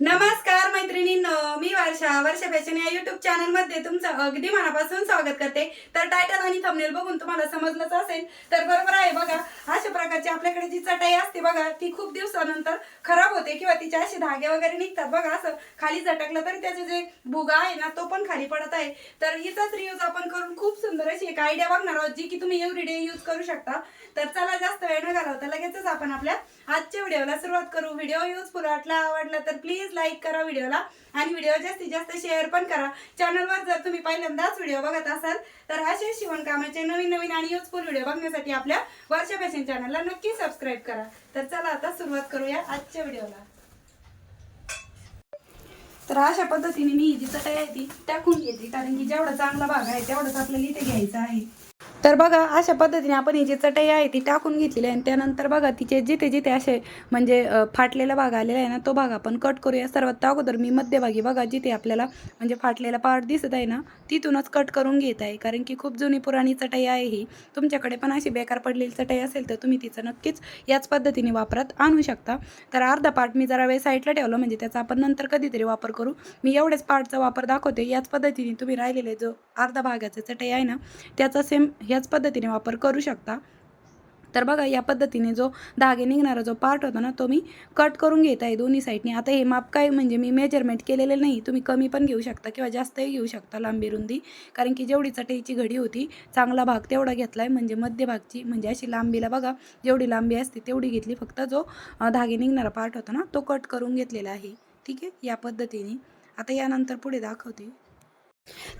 नमस्कार मैत्रिणींनो वर्षा वर्षा फॅशन या युट्यूब चॅनलमध्ये तुमचं अगदी मनापासून स्वागत करते. तर टायटल आणि थंबनेल बघून तुम्हाला समजलंच असेल तर बरोबर आहे बघा. अशा प्रकारची आपल्याकडे जी चटाई असते बघा ती खूप दिवसानंतर खराब होते किंवा तिचे असे धागे वगैरे निघतात बघा असं खाली झटकलं तरी त्याचे जे भुगा आहे ना तो पण खाली पडत आहे. तर हिचाच रियूज आपण करून खूप सुंदर अशी एक आयडिया बघणार आहोत जी की तुम्ही एव्हरीडे यूज करू शकता. तर चला जास्त वेळ न घालवता लगेचच आपण आपल्या आजच्या व्हिडिओला सुरुवात करू. व्हिडिओ युजफुल वाटला आवडला तर प्लीज लाईक करा व्हिडिओला. आणि व्हिडिओ जास्तीत जास्त शेअर पण करा. चॅनलवर जर तुम्ही पहिल्यांदाच व्हिडिओ बघत असाल तर असे शिवणकामाचे नवीन नवीन आणि युजफुल व्हिडिओ बघण्यासाठी आपल्या वर्षा फॅशन चॅनलला नक्की सबस्क्राईब करा. तर चला आता सुरुवात करूया आजच्या व्हिडिओला तर अशा पद्धतीने मी ही जी चटई आहे ती टाकून घेते कारण की जेवढा चांगला भाग आहे तेवढाच आपल्याला इथे घ्यायचा आहे. तर बघा अशा पद्धतीने आपण ही जी चटई आहे ती टाकून घेतलेली आहे. आणि त्यानंतर बघा तिचे जिथे जिथे असे म्हणजे फाटलेला भाग आलेला आहे ना तो भाग आपण कट करूया. सर्वात अगोदर मी मध्यभागी बघा जिथे आपल्याला म्हणजे फाटलेला पार्ट दिसत आहे ना तिथूनच कट करून घेत आहे. कारण की खूप जुनी पुराणी चटई आहे ही. तुमच्याकडे पण अशी बेकार पडलेली चटई असेल तर तुम्ही तिचं नक्कीच याच पद्धतीने वापरात आणू शकता. तर अर्धा पार्ट मी जरा वेळ साईडला ठेवलं म्हणजे त्याचा आपण नंतर कधीतरी वापर करू. मी एवढेच पार्टचा वापर दाखवते. याच पद्धतीने तुम्ही राहिलेले जो अर्धा भागाचा चटई आहे ना त्याचा सेम ह्याच पद्धतीने वापर करू शकता. तर बघा या पद्धतीने जो धागे निघणारा जो पार्ट होता ना तो मी कट करून घेत आहे दोन्ही साईडने आता हे माप काय म्हणजे मी मेजरमेंट केलेलं नाही. तुम्ही कमी पण घेऊ शकता किंवा जास्तही घेऊ शकता लांबी रुंदी. कारण की जेवढी चटईची घडी होती चांगला भाग तेवढा घेतला आहे म्हणजे मध्यभागची म्हणजे अशी लांबीला बघा जेवढी लांबी असते तेवढी घेतली. फक्त जो धागे निघणारा पार्ट होता ना तो कट करून घेतलेला आहे. ठीक आहे? या पद्धतीने. आता यानंतर पुढे दाखवते.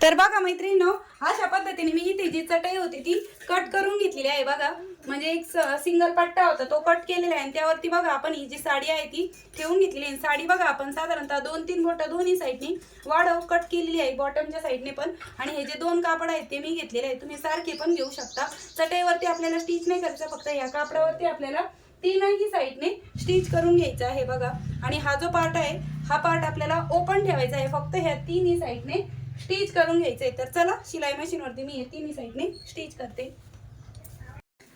तर बघा मैत्रिणीनो अशा पद्धतीने मी इथे जी चटई होती ती कट करून घेतलेली आहे बघा. म्हणजे एक सिंगल पट्टा होता तो कट केलेला आहे. आणि त्यावरती बघा आपण ही जी साडी आहे ती ठेवून घेतलेली आहे. साडी बघा आपण साधारणतः दोन तीन बोटं दोन्ही साईडने वाढव कट केलेली आहे बॉटमच्या साईडने पण. आणि हे जे दोन कापड आहेत ते मी घेतलेले आहे तुम्ही सारखे पण घेऊ शकता. चटईवरती आपल्याला स्टिच नाही करायचं फक्त या कापडावरती आपल्याला तीनही साईडने स्टिच करून घ्यायचं आहे बघा. आणि हा जो पार्ट आहे हा पार्ट आपल्याला ओपन ठेवायचा आहे. फक्त ह्या तिन्ही साईडने स्टिच करून घ्यायचं आहे तर चला शिलाई मशीनवरती मी हे तिन्ही साईडने स्टिच करते.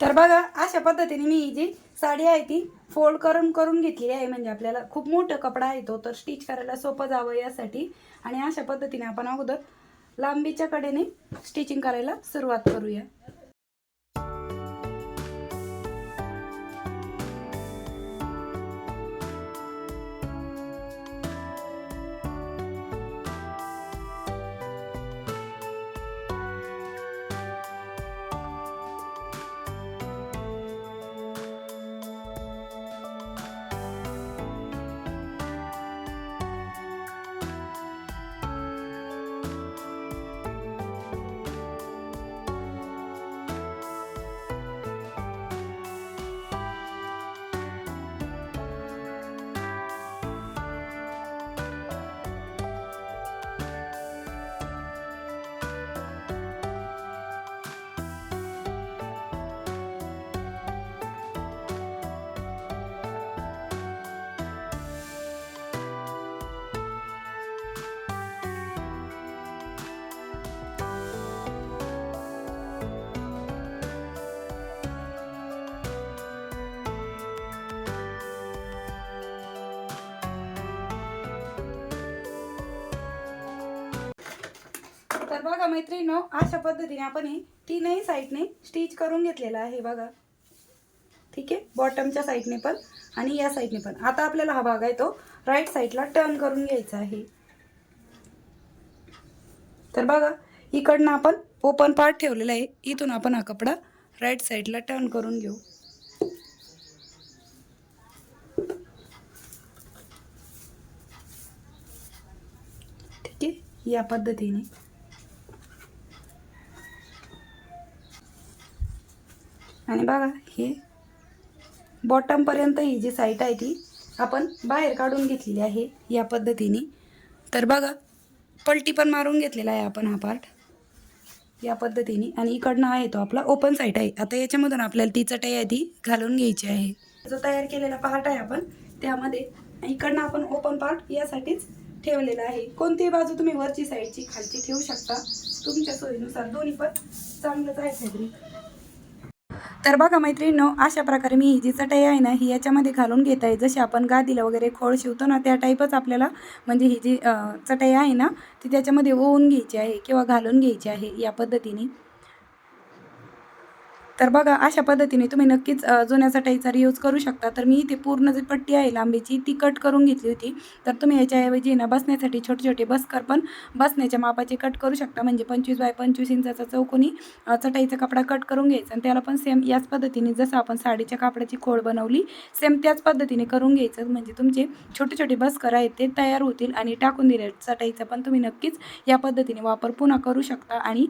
तर बघा अशा पद्धतीने मी ही जी साडी आहे ती फोल्ड करून करून घेतलेली आहे. म्हणजे आपल्याला खूप मोठं कपडा आहे तो तर स्टिच करायला सोपं जावं यासाठी. आणि अशा पद्धतीने आपण अगोदर लांबीच्या कडेने स्टिचिंग करायला सुरुवात करूया. तर बघा मैत्रिणीनो अशा पद्धतीने आपण हे तीनही साईडने स्टिच करून घेतलेलं आहे बघा. ठीक आहे? बॉटमच्या साईडने पण आणि या साईडने पण. आता आपल्याला हा भाग आहे तो राईट साईडला टर्न करून घ्यायचा आहे. तर बघा इकडनं आपण ओपन पार्ट ठेवलेला आहे. इथून आपण हा कपडा राईट साईडला टर्न करून घेऊ. ठीक आहे? या पद्धतीने. आणि बघा हे बॉटमपर्यंत ही जी साईट आहे ती आपण बाहेर काढून घेतलेली आहे या पद्धतीने. तर बघा पलटी पण मारून घेतलेला आहे आपण हा पार्ट या पद्धतीने. आणि इकडनं आहे तो आपला ओपन साईट आहे. आता याच्यामधून आपल्याला ती चटई आहे ती घालून घ्यायची आहे. जो तयार केलेला पार्ट आहे आपण त्यामध्ये इकडनं आपण ओपन पार्ट यासाठीच ठेवलेला आहे. कोणतीही बाजू तुम्ही वरची साईडची खालची ठेवू शकता. तुमच्या सोयीनुसार दोन्ही पण चांगलंच आहे फॅब्रिक तर बघा मैत्रिणींनो अशा प्रकारे मी ही जी चटई आहे ना ही याच्यामध्ये घालून घेत आहे. जशी आपण गादीला वगैरे खोळ शिवतो ना त्या टाईपच आपल्याला म्हणजे ही जी चटई आहे ना ती त्याच्यामध्ये ओवून घ्यायची आहे किंवा घालून घ्यायची आहे या पद्धतीने. तर बघा अशा पद्धतीने तुम्ही नक्कीच जुन्या चटाईचा रियूज करू शकता. तर मी इथे पूर्ण जी पट्टी आहे लांबीची ती कट करून घेतली होती. तर तुम्ही याच्याऐवजी ना बसण्यासाठी छोटे छोटे बसकर पण बसण्याच्या मापाचे कट करू शकता. म्हणजे पंचवीस बाय पंचवीस इंचाचा चौकोनी चटाईचा कपडा कट करून घ्यायचा. आणि त्याला पण सेम याच पद्धतीने जसं आपण साडीच्या कापडाची खोड बनवली सेम त्याच पद्धतीने करून घ्यायचं. म्हणजे तुमचे छोटे छोटे बसकर आहेत ते तयार होतील आणि टाकून दिले चटाईचा पण तुम्ही नक्कीच या पद्धतीने वापर पुन्हा करू शकता. आणि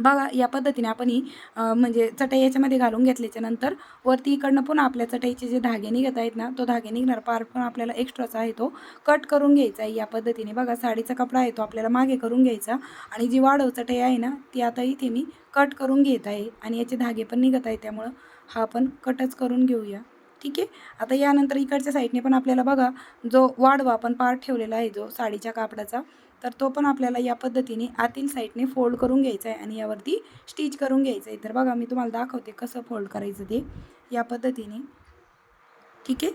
बघा या पद्धतीने आपण ही म्हणजे चटई याच्यामध्ये घालून घेतल्याच्या नंतर वरती इकडनं पुन्हा आपल्या चटईचे जे धागे निघत आहेत ना तो धागे निघणार पार पण आपल्याला एक्स्ट्राचा आहे तो कट करून घ्यायचा आहे या पद्धतीने. बघा साडीचा कपडा आहे तो आपल्याला मागे करून घ्यायचा आणि जी वाढव चटई आहे ना ती आता इथे मी कट करून घेत आहे आणि याचे धागे पण निघत आहे त्यामुळं हा आपण कटच करून घेऊया. ठीक आहे? आता यानंतर इकडच्या साईडने पण आपल्याला बघा जो वाढवा आपण पार्ट ठेवलेला आहे जो साडीच्या कापडाचा तर तो पण आपल्याला या पद्धतीने आतील साईडने फोल्ड करून घ्यायचा आहे आणि यावरती स्टिच करून घ्यायचं आहे तर बघा मी तुम्हाला दाखवते कसं फोल्ड करायचं ते या पद्धतीने. ठीक आहे?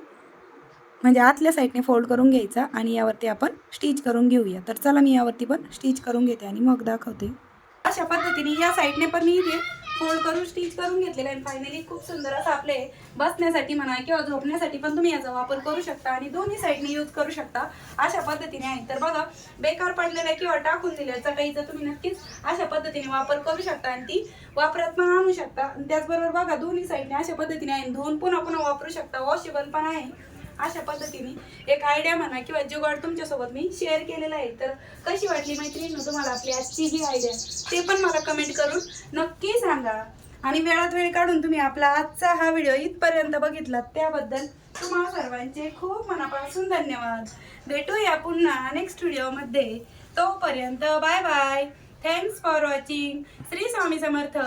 म्हणजे आतल्या साईडने फोल्ड करून घ्यायचा आणि यावरती आपण स्टिच करून घेऊया. तर चला मी यावरती पण स्टिच करून घेते आणि मग दाखवते. अशा पद्धतीने या साईडने पण मी इथे फोल्ड करून स्टिच करून घेतलेलं आहे. फायनली खूप सुंदर असं आपले बसण्यासाठी म्हणा किंवा झोपण्यासाठी पण तुम्ही याचा वापर करू शकता आणि दोन्ही साईडने यूज करू शकता. अशा पद्धतीने आहे. तर बघा बेकार पडलेल्या किंवा टाकून दिल्या जर तुम्ही नक्कीच अशा पद्धतीने वापर करू शकता आणि ती वापरात पण आणू शकता. त्याचबरोबर बघा दोन्ही साईडने अशा पद्धतीने आहे. धुवून पुन्हा पुन्हा वापरू शकता. वॉशेबल पण आहे. अशा पद्धतीने एक आयडिया म्हणा किंवा जुगाड तुमच्यासोबत मी शेअर केलेला आहे. तर कशी वाटली मैत्रिणी तुम्हाला आपली आजची ही आयडिया ते पण मला कमेंट करून नक्की सांगा. आणि वेळात वेळ काढून तुम्ही आपला आजचा हा व्हिडिओ इथपर्यंत बघितला त्याबद्दल तुम्हाला सर्वांचे खूप मनापासून धन्यवाद. भेटूया पुन्हा नेक्स्ट व्हिडिओमध्ये तोपर्यंत bye bye thanks for watching Shri Swami Samarth.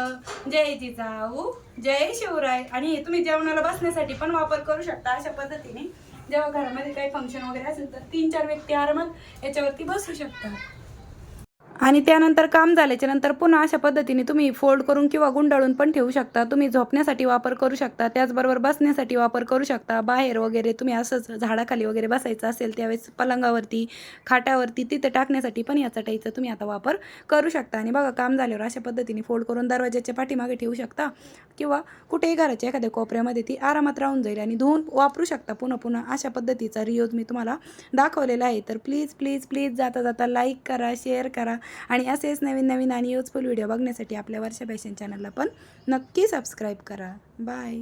जय जिजाऊ. जय शिवराय. आणि हे तुम्ही जेवणाला बसण्यासाठी पण वापर करू शकता अशा पद्धतीने. जेव्हा घरामध्ये काही फंक्शन वगैरे असेल तर तीन चार व्यक्ती आरामात याच्यावरती बसू शकतात. आणि त्यानंतर काम झाल्याच्यानंतर पुन्हा अशा पद्धतीने तुम्ही फोल्ड करून किंवा गुंडाळून पण ठेवू शकता. तुम्ही झोपण्यासाठी वापर करू शकता. त्याचबरोबर बसण्यासाठी वापर करू शकता. बाहेर वगैरे तुम्ही असंच झाडाखाली वगैरे बसायचं असेल त्यावेळेस पलंगावरती खाटावरती तिथे टाकण्यासाठी पण या चटाईचा तुम्ही आता वापर करू शकता. आणि बघा काम झाल्यावर अशा पद्धतीने फोल्ड करून दरवाजाच्या पाठीमागे ठेवू शकता किंवा कुठेही घराच्या एखाद्या कोपऱ्यामध्ये ती आरामात राहून जाईल आणि धुवून वापरू शकता. पुन्हा पुन्हा अशा पद्धतीचा रियूज मी तुम्हाला दाखवलेला आहे. तर प्लीज प्लीज प्लीज जाता जाता लाईक करा शेअर करा. आणि असेच नवीन नवीन आणि युजफुल व्हिडिओ बघण्यासाठी आपल्या वर्षा फॅशन चॅनलला पण नक्की सबस्क्राईब करा. बाय